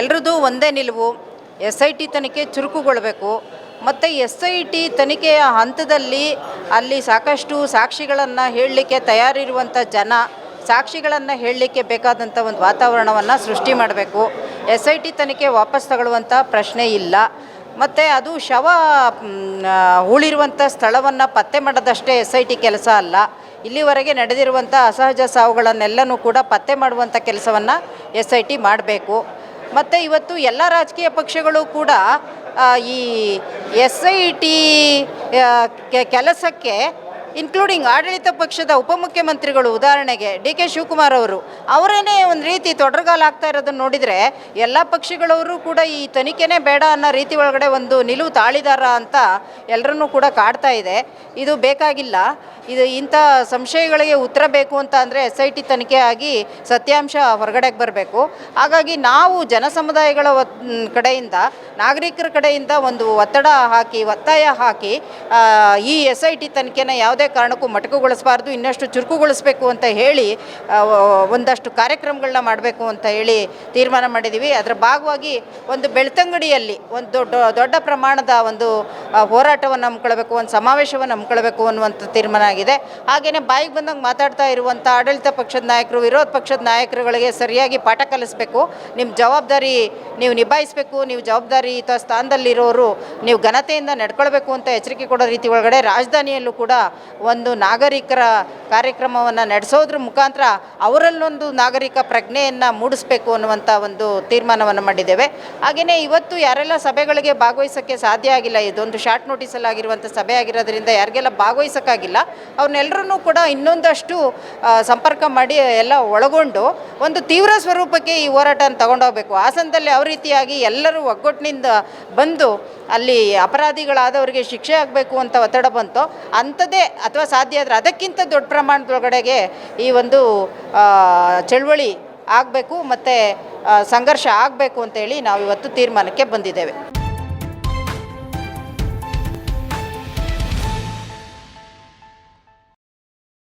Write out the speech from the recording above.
ಎಲ್ರದ್ದು ಒಂದೇ ನಿಲುವು. S I T ತನಿಖೆ ಚುರುಕುಗೊಳ್ಬೇಕು. ಮತ್ತು ಎಸ್ ಐ ಟಿ ತನಿಖೆಯ ಹಂತದಲ್ಲಿ ಅಲ್ಲಿ ಸಾಕಷ್ಟು ಸಾಕ್ಷಿಗಳನ್ನು ಹೇಳಲಿಕ್ಕೆ ತಯಾರಿರುವಂಥ ಜನ ಸಾಕ್ಷಿಗಳನ್ನು ಹೇಳಲಿಕ್ಕೆ ಬೇಕಾದಂಥ ಒಂದು ವಾತಾವರಣವನ್ನು ಸೃಷ್ಟಿ ಮಾಡಬೇಕು. ಎಸ್ ಐ ಟಿ ತನಿಖೆ ವಾಪಸ್ ತಗೊಳ್ಳುವಂಥ ಪ್ರಶ್ನೆ ಇಲ್ಲ. ಮತ್ತು ಅದು ಶವ ಉಳಿರುವಂಥ ಸ್ಥಳವನ್ನು ಪತ್ತೆ ಮಾಡೋದಷ್ಟೇ ಎಸ್ ಐ ಟಿ ಕೆಲಸ ಅಲ್ಲ. ಇಲ್ಲಿವರೆಗೆ ನಡೆದಿರುವಂಥ ಅಸಹಜ ಸಾವುಗಳನ್ನೆಲ್ಲನೂ ಕೂಡ ಪತ್ತೆ ಮಾಡುವಂಥ ಕೆಲಸವನ್ನು ಎಸ್ ಐ ಟಿ ಮಾಡಬೇಕು. ಮತ್ತು ಇವತ್ತು ಎಲ್ಲ ರಾಜಕೀಯ ಪಕ್ಷಗಳು ಕೂಡ ಈ ಎಸ್ ಐ ಟಿ ಕೆಲಸಕ್ಕೆ ಇನ್ಕ್ಲೂಡಿಂಗ್ ಆಡಳಿತ ಪಕ್ಷದ ಉಪಮುಖ್ಯಮಂತ್ರಿಗಳು, ಉದಾಹರಣೆಗೆ ಡಿ ಕೆ ಶಿವಕುಮಾರ್ ಅವರು. ಅವರೇನೇ ಒಂದು ರೀತಿ ತೊಡರ್ಗಾಲಾಗ್ತಾ ಇರೋದನ್ನು ನೋಡಿದರೆ ಎಲ್ಲ ಪಕ್ಷಗಳವರು ಕೂಡ ಈ ತನಿಖೆನೇ ಬೇಡ ಅನ್ನೋ ರೀತಿ ಒಳಗಡೆ ಒಂದು ನಿಲುವು ತಾಳಿದಾರ ಅಂತ ಎಲ್ಲರನ್ನೂ ಕೂಡ ಕಾಡ್ತಾ ಇದೆ. ಇದು ಬೇಕಾಗಿಲ್ಲ. ಇದು ಇಂಥ ಸಂಶಯಗಳಿಗೆ ಉತ್ತರ ಬೇಕು ಅಂತ ಅಂದರೆ ಎಸ್ ಐ ಟಿ ತನಿಖೆ ಆಗಿ ಸತ್ಯಾಂಶ ಹೊರಗಡೆಗೆ ಬರಬೇಕು. ಹಾಗಾಗಿ ನಾವು ಜನಸಮುದಾಯಗಳ ಕಡೆಯಿಂದ, ನಾಗರಿಕರ ಕಡೆಯಿಂದ ಒಂದು ಒತ್ತಡ ಹಾಕಿ, ಒತ್ತಾಯ ಹಾಕಿ ಈ ಎಸ್ ಐ ಟಿ ತನಿಖೆನ ಯಾವುದೇ ಕಾರಣಕ್ಕೂ ಮಟಕುಗೊಳಿಸಬಾರ್ದು, ಇನ್ನಷ್ಟು ಚುರುಕುಗೊಳಿಸಬೇಕು ಅಂತ ಹೇಳಿ ಒಂದಷ್ಟು ಕಾರ್ಯಕ್ರಮಗಳನ್ನ ಮಾಡಬೇಕು ಅಂತ ಹೇಳಿ ತೀರ್ಮಾನ ಮಾಡಿದ್ದೀವಿ ಅದರ ಭಾಗವಾಗಿ ಒಂದು ಬೆಳ್ತಂಗಡಿಯಲ್ಲಿ ಒಂದು ದೊಡ್ಡ ದೊಡ್ಡ ಪ್ರಮಾಣದ ಒಂದು ಹೋರಾಟವನ್ನು ಹಮ್ಮಿಕೊಳ್ಬೇಕು ಒಂದು ಸಮಾವೇಶವನ್ನು ಹಮ್ಮಿಕೊಳ್ಬೇಕು ಅನ್ನುವಂಥ ತೀರ್ಮಾನ ಆಗಿದೆ. ಹಾಗೆಯೇ ಬಾಯಿಗೆ ಬಂದಂಗೆ ಮಾತಾಡ್ತಾ ಇರುವಂಥ ಆಡಳಿತ ಪಕ್ಷದ ನಾಯಕರು, ವಿರೋಧ ಪಕ್ಷದ ನಾಯಕರುಗಳಿಗೆ ಸರಿಯಾಗಿ ಪಾಠ ಕಲಿಸಬೇಕು. ನಿಮ್ಮ ಜವಾಬ್ದಾರಿ ನೀವು ನಿಭಾಯಿಸಬೇಕು, ನೀವು ಜವಾಬ್ದಾರಿ ಜವಾಬ್ದಾರಿಯುತ ಸ್ಥಾನದಲ್ಲಿರೋರು ನೀವು ಘನತೆಯಿಂದ ನಡ್ಕೊಳ್ಬೇಕು ಅಂತ ಎಚ್ಚರಿಕೆ ಕೊಡೋ ರೀತಿ ಒಳಗಡೆ ರಾಜಧಾನಿಯಲ್ಲೂ ಕೂಡ ಒಂದು ನಾಗರಿಕರ ಕಾರ್ಯಕ್ರಮವನ್ನು ನಡೆಸೋದ್ರ ಮುಖಾಂತರ ಅವರಲ್ಲೊಂದು ನಾಗರಿಕ ಪ್ರಜ್ಞೆಯನ್ನು ಮೂಡಿಸಬೇಕು ಅನ್ನುವಂಥ ಒಂದು ತೀರ್ಮಾನವನ್ನು ಮಾಡಿದ್ದೇವೆ. ಹಾಗೆಯೇ ಇವತ್ತು ಯಾರೆಲ್ಲ ಸಭೆಗಳಿಗೆ ಭಾಗವಹಿಸೋಕ್ಕೆ ಸಾಧ್ಯ ಆಗಿಲ್ಲ, ಇದೊಂದು ಶಾರ್ಟ್ ನೋಟಿಸಲ್ಲಿ ಆಗಿರುವಂಥ ಸಭೆ ಆಗಿರೋದ್ರಿಂದ ಯಾರಿಗೆಲ್ಲ ಭಾಗವಹಿಸೋಕ್ಕಾಗಿಲ್ಲ ಅವ್ರನ್ನೆಲ್ಲರೂ ಕೂಡ ಇನ್ನೊಂದಷ್ಟು ಸಂಪರ್ಕ ಮಾಡಿ ಎಲ್ಲ ಒಳಗೊಂಡು ಒಂದು ತೀವ್ರ ಸ್ವರೂಪಕ್ಕೆ ಈ ಹೋರಾಟನ ತಗೊಂಡೋಗ್ಬೇಕು. ಹಾಸನದಲ್ಲಿ ಯಾವ ರೀತಿಯಾಗಿ ಎಲ್ಲರೂ ಒಗ್ಗಟ್ಟಿನಿಂದ ಬಂದು ಅಲ್ಲಿ ಅಪರಾಧಿಗಳಾದವರಿಗೆ ಶಿಕ್ಷೆ ಆಗಬೇಕು ಅಂತ ಒತ್ತಡ ಬಂತು, ಅಂಥದ್ದೇ ಅಥವಾ ಸಾಧ್ಯ ಆದರೆ ಅದಕ್ಕಿಂತ ದೊಡ್ಡ ಪ್ರಮಾಣದೊಳಗಡೆಗೆ ಈ ಒಂದು ಚಳುವಳಿ ಆಗಬೇಕು ಮತ್ತು ಸಂಘರ್ಷ ಆಗಬೇಕು ಅಂತೇಳಿ ನಾವು ಇವತ್ತು ತೀರ್ಮಾನಕ್ಕೆ ಬಂದಿದ್ದೇವೆ.